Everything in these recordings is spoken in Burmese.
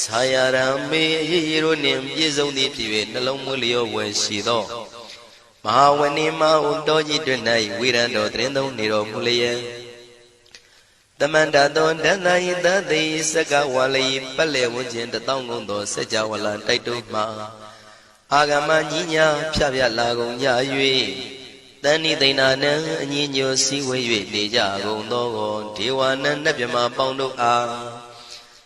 ဆာယရံမေအရေးရတို့နှင့်ပြည့်စုံသည်ဖြစ်၍နှလုံးမွေးလျောဝယ်ရှိသောမဟာဝဏိမဟုတောကြီးတွင်၌ဝိရံတော်တရင်သုံးနေတော်မူလျက်တမန္တသောဒန္တာယိတသိစကဝါလိပက်လေဝန်းကျင်တတောင်းကုန်သောစัจ java လာတိုက်တုမှာအာဂမကြီးညာဖြပြလာကုန်ကြ၍တန်ဤသိဏနံအညီညွတ်စည်းဝေး၍နေကြကုန်သောဒေဝနံနတ်မြမပေါင်းတို့အား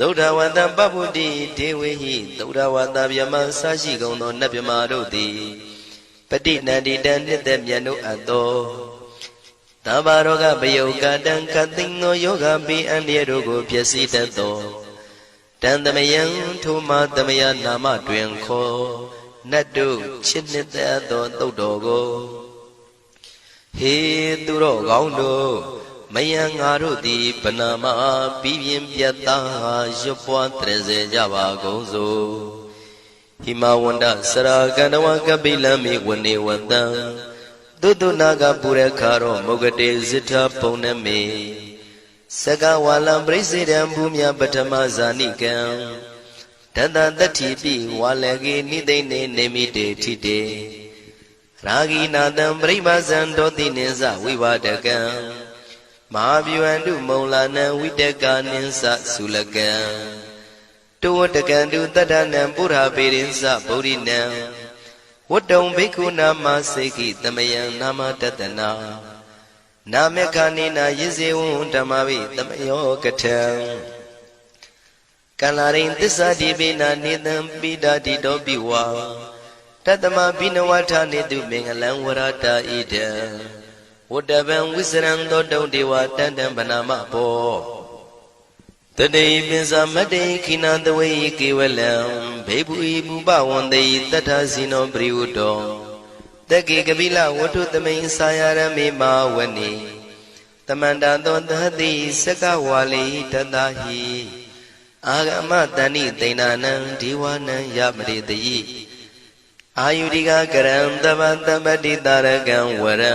သုဒ္ဓဝတ္တပပ္ပုတိဒေဝေဟိသုဒ္ဓဝတ္တဗျမဆရှိကုန်သောနတ်ဗျမတို့သည်ပဋိနန္တိတံနှစ်သက်မြတ်တို့အပ်သောသဗ္ဗရောဂပယုတ်ကတံခသိန်းသောယောဂပိအန္တရတို့ကိုဖြစ်စီတတ်သောတန်တမယံထိုမတမယနာမတွင်ခေါ်နတ်တို့ချစ်နှစ်သက်သောသုတ်တော်ကိုဟေသူတော်ကောင်းတို့ မယံငါတို့သည်ဗနာမပြီးပြင်းပြတ်သားရွတ်ပွားတရစေကြပါကုန်စို့ဟိမဝန္ဒစရာကန္တဝကပိလမိဝနေဝတံသုတ္တနာကပုရခါရောမုဂတေဇိထပုံနမေစကဝါလံပရိစေတံဘူမြပထမဇာနိကံတတတတ္ထိပိဝါလကေနိသိနေနေမိတေထိတေရာဂိနာတံပရိပါဇံတောတိနိသဝိဝဒကံ မဟာဗျဝန္တုမုံလာနံဝိတကနိသသုလကံတောဝတကံတုတတ္ထနံပုရာပေရိသဗုဒိနံဝတ္တုံဘိက္ခုနာမစေကိတမယံနာမတတနာနာမေခာနိနာယဇေဝံဓမ္မဝိတမယောကထံကလရိန်သစ္စာတိပိနာနေတံပိဒာတိတောပိဝါတတမဘိနဝထာနေတုမင်္ဂလံဝရတာဣဒံ ဝတ္တဗံဝိစရံသောတုံဒေဝတန်တံဗနာမဘောတတိပိစမတေခိနတဝေကေဝလံဘေဘူဤဘူပဝန္တေတတ္ထဇိနောပရိဝတ္တောတက္ကေကပိလဝတ္ထုသမိန်စာယရမေမာဝနိတမန္တသောသတိစကဝါလိတတဟိအာဂမတဏိသိဏနံဒီဝနံယမရိတယိအာယုရိကကရံတဗ္ဗတပ္ပတိတာရကံဝရံ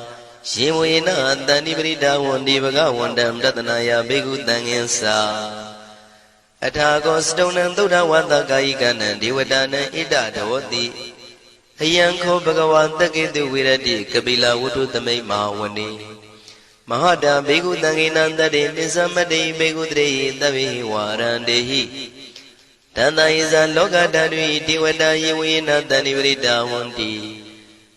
ယေဝေနတန္တိပရိဒါဝန္တိဘဂဝန္တံတတနာယဘိက္ခုတံငင်္စာအထာကောစတုံနံသုဒ္ဓဝတ္တကာယိကနံဒေဝတာနံဣဒတဝတိအယံခောဘဂဝါတက္ကေတုဝိရတိကပိလဝတ္ထုသမိတ်မဟာဝနေမဟာတံဘေကုတံဂိနံတတေပိသမတ္တိဘေကုတရေသဗ္ဗေဝါရန္တေဟိတန္တယဇာလောကဓာတုတိဝတယေဝေနတန္တိပရိတာဝန္တိ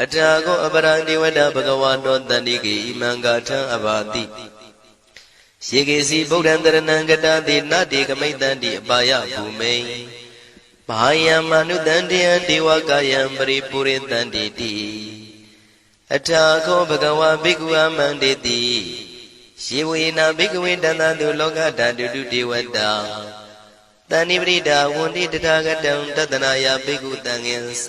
အထာကောအပရာတိဝတဘဂဝါတောတန္တိကေဣမံဂါထံအဘာတိယေကေစီဗုဒ္ဓံတရဏံကတတိနတေကမိတ်တန္တိအပါယဘူမိန်ဘာယံမနုတန္တယံဒေဝကာယံပရိပုရိတန္တိတိအထာခောဘဂဝါဘိက္ခုအမန္တေတိယေဝေနာဘိက္ခဝေတန္တတုလောကဓာတုတုဒေဝတာတဏိပရိဒါဝန္တိတထာဂတံတတနာယဘိက္ခုတံငင်္စ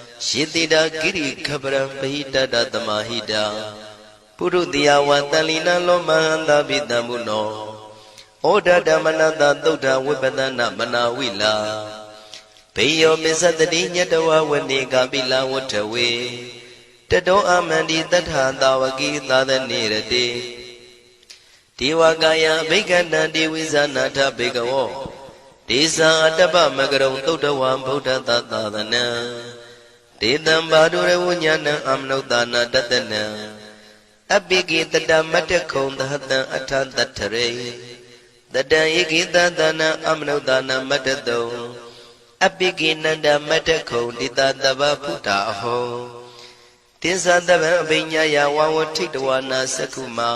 ယေတိတာကိရိခပရံပဟိတတသမဟိတာပုရုတိယဝတန်လီနလောမဟန္တာပိတံမုနောဩဒဓမ္မနတသုဒ္ဓဝိပဒနာမနာဝိလာဘေယောပစ္စတတိညတဝဝနေကပိလဝထဝေတတောအမန္တိတထာတာဝကိသာသနေရတိဒေဝကာယဘိက္ခန္တံဒေဝိဇာနာထဘေကဝောဒေဇာအတ္တပမကရုံသုဒ္ဓဝံဗုဒ္ဓတသာသနံ ဒေတံဘာဒုရဝဉာဏံအမနုဿာနာတတနံအပိကိတတမတ္တခုံသဟတံအထတထရေတတံဧကိတသနံအမနုဿာနာမတ္တတုံအပိကိနန္ဒမတ္တခုံတိတတဗ္ဗဖုတာအဟောတိသတဗံအပိညာယဝဝထိတဝနာသကုမာ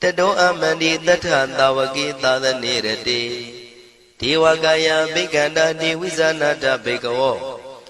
တတောအမန္တိတထသာဝကိသာသနေရတိဒေဝကာယဘိက္ခန္တာတိဝိဇာနာတဘေကဝော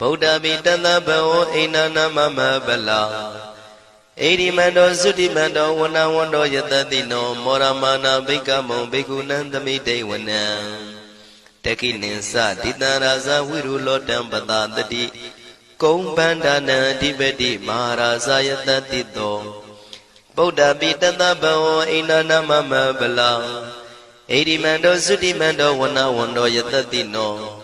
ဗုဒ္ဓမိတတဘောအိနာနာမမဗလာဣရိမန္တောသုတိမန္တောဝနဝန္တောယတတိနောမောရမာနာဘိကမုံဘိကုဏံသမိတေဝနံတခိနိသဒိတံရာဇဝိရုလောတံပတာတတိကုံပန္ဒနာအဓိပတိမဟာရာဇယတတိတောဗုဒ္ဓပိတတဘောအိနာနမမဗလာဣရိမန္တောသုတိမန္တောဝနဝန္တောယတတိနော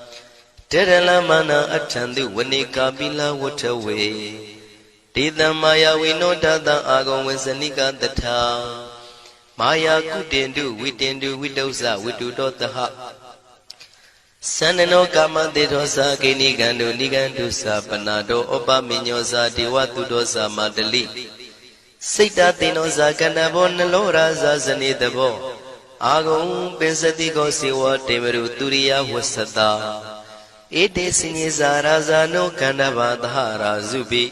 တေရလမနာအထံတုဝနိကာပိလဝထဝေဒေတံမာယဝိနောတတံအာဂုံဝေစနိကတထာမာယာကုတင်တုဝိတင်တုဝိတုဇဝိတုတောတဟသန္နနောကာမတေသောသာကိနိကံတုနိကံတုသာပနာတောဩပမိညောသာဒေဝတုတောသာမတလိစိတ်တသိနောသာကဏဘောနလောရာသာဇနေတဘောအာဂုံပင်စတိကောစေဝတေမရုသူရိယဝဆတာ ဧတေစင်္ေဇာရာဇာနောကန္တဘာသဟရာဇုပိ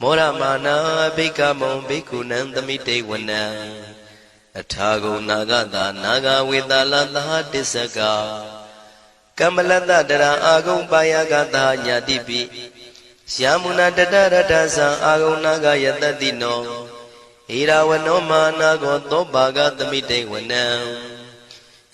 မောရမာနာဘိကမုံဘိက္ခုနံသမိတေဝနံအထာဂုံနာဂတာနာဂဝေတလသဟတစ္စကကမ္မလတတရာအာဂုံပါယကတာညာတိပိယာမုနာတတရတသံအာဂုံနာဂယတတိနောဣရာဝနောမာနာကောသောပါကသမိတေဝနံ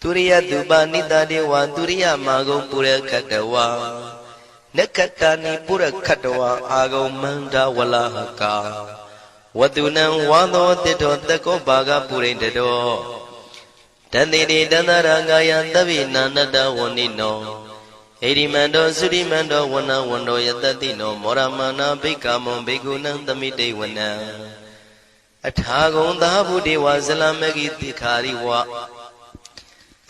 သူရိယတုပနိတတေဝသူရိယမာဂုံပုရကတဝါနက္ခတာနိပုရခတဝါအာဂုံမန္တဝလဟကာဝတုနံဝါသောတိတောတကောဘာဂပုရိတတောတန်တိတိတန္တရာဂာယသဗ္ဗိနာနတဝဏိနောဣရိမန္တောသုရိမန္တောဝနဝန္တောယတတိနောမောရမနာဘိက္ခမုံဘိက္ခုနံသမိတေဝနံအထာဂုံသာဘုဒေဝဇလမဂိတိခာရိဝ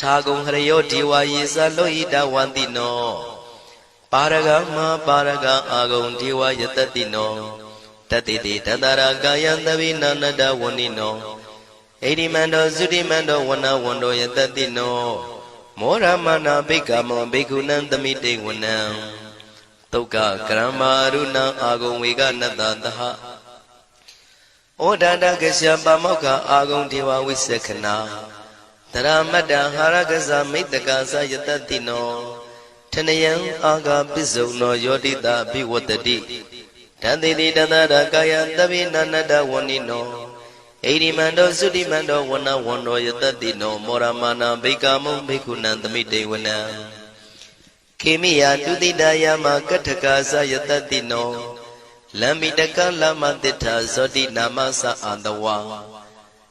ထာဂုံဟရယောဒီဝါယေသလောဟိတဝန္တိနောပါရဂမပါရဂအာဂုံဒီဝယတတိနောတတိတိတတရာကာယံသဗိနန္တဝဏိနောဣတိမန္တောသုတိမန္တောဝနဝန္တောယတတိနောမောရမနာဘိက္ခမောဘိက္ခုနံသမိတေဝနံတုတ်ကကရမရုဏအာဂုံဝေကနတသဟဩဒန္တကရှပါမောက္ခအာဂုံဒေဝဝိသခနာ တရမတ္တဟာရကဇမိတ္တကသယတတိနောထနယံအာဂပစ္စုံနောယောတိတာဘိဝတ္တိတန်တိတိတတရကာယသဗ္ဗိနန္တဝဏိနောဣရိမန္တောသုတိမန္တောဝနဝန္တောယတတိနောမောရမနာဘိကာမုံဘိက္ခုနံသမိတေဝနံခေမိယတုတိတယမကထကာသယတတိနောလမ္မိတကလမတိထာဇောတိနာမသအာတဝါ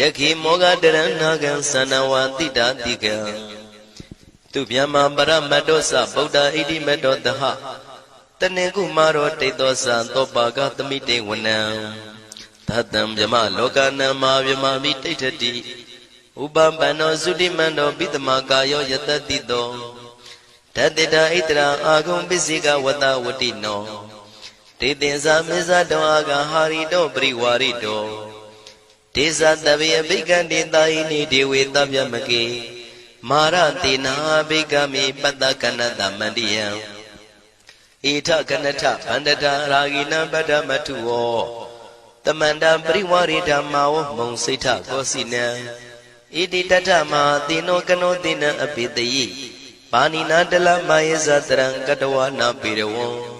တခိမောဃတရဏဂံသနဝတိတာတိကံသူဗျမပရမတ္တောသဗုဒ္ဓဣတိမတ္တောတဟတနေကုမာရောတိတ်သောသံသောပါကသမိတေဝနံသတံဗျမလောကနံမာဗျမမိတိဋ္ဌတိဥပပန္နောသုတိမန္တောပိတမကာယောယတတိတောတတေတာဣတရာအာဂုံပစ္စိကဝတဝတိနောတေတင်္စာမေဇတောအာဂဟာရိတောပရိဝါရိတော ဒေသတဗေအဘိကံတေတာယိနိဒေဝေတဗျမကေမာရတေနာဘိကမိပတ္တကနတမန္တိယံဣထကနထဗန္တတာရာဂိနံပတ္တမထုဝောတမန္တပရိဝရိဓမ္မာဝမုံစိဋ္ဌကောစီနံဣတိတထမဟာတိနောကနောတိနံအပိတယိပါဏိနာတလမယေဇတရံကတဝနာပေရဝံ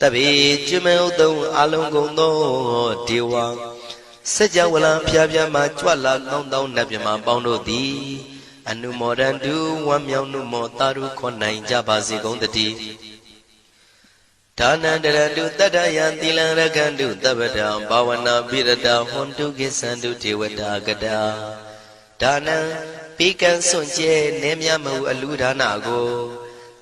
တပိကျွမေဥတုံအလုံးကုန်သောဒေဝစัจ java လံဖျားဖျားမှကြွလာကောင်းသောနတ်မြမပေါင်းတို့သည် အနုမောဒန္တုဝမ်းမြောက်နှုမောတာရုခေါ်နိုင်ကြပါစေကုန်တည်းဒါနန္တရတုတတ္တယံသီလံရကန္တုတပ္ပတံဘာဝနာပိရတဟွန်တုကိသန္တုဒေဝတာကတာဒါနံပိကံစွန့်ကျဲနေမြမဟုအလူဒါနကို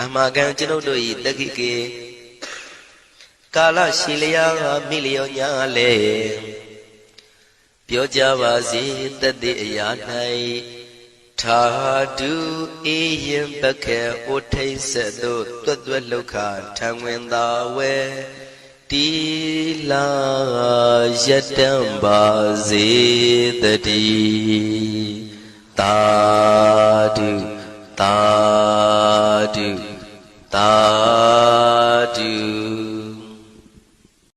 အမကံကျွန်ုပ်တို့၏တက္ခိကေကာလရှိလျာမိလျောညာလေပြောကြပါစေတသက်အရာ၌ထာတုအေယံပခေဩထိတ်ဆက်သို့တွတ်တွတ်လောက်ခထံဝင်သာဝဲတီလာယတံပါစေတတိတာတုတာ တာတု